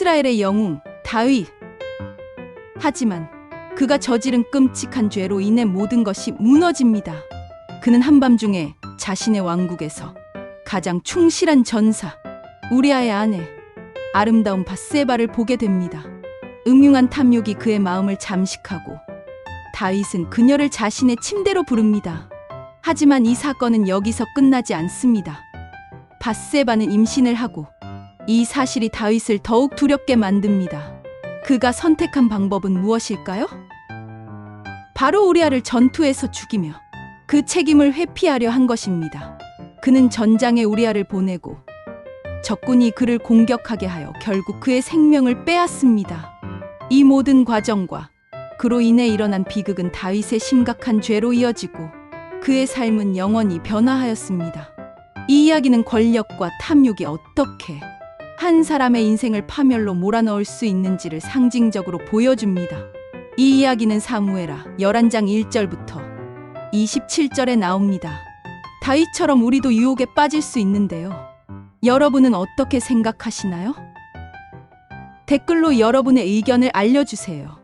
이스라엘의 영웅 다윗. 하지만 그가 저지른 끔찍한 죄로 인해 모든 것이 무너집니다. 그는 한밤중에 자신의 왕국에서 가장 충실한 전사 우리아의 아내 아름다운 바세바를 보게 됩니다. 음흉한 탐욕이 그의 마음을 잠식하고 다윗은 그녀를 자신의 침대로 부릅니다. 하지만 이 사건은 여기서 끝나지 않습니다. 바세바는 임신을 하고 이 사실이 다윗을 더욱 두렵게 만듭니다. 그가 선택한 방법은 무엇일까요? 바로 우리아를 전투에서 죽이며 그 책임을 회피하려 한 것입니다. 그는 전장에 우리아를 보내고 적군이 그를 공격하게 하여 결국 그의 생명을 빼앗습니다. 이 모든 과정과 그로 인해 일어난 비극은 다윗의 심각한 죄로 이어지고 그의 삶은 영원히 변화하였습니다. 이 이야기는 권력과 탐욕이 어떻게 한 사람의 인생을 파멸로 몰아넣을 수 있는지를 상징적으로 보여줍니다. 이 이야기는 사무에라 11장 1절부터 27절에 나옵니다. 다윗처럼 우리도 유혹에 빠질 수 있는데요. 여러분은 어떻게 생각하시나요? 댓글로 여러분의 의견을 알려주세요.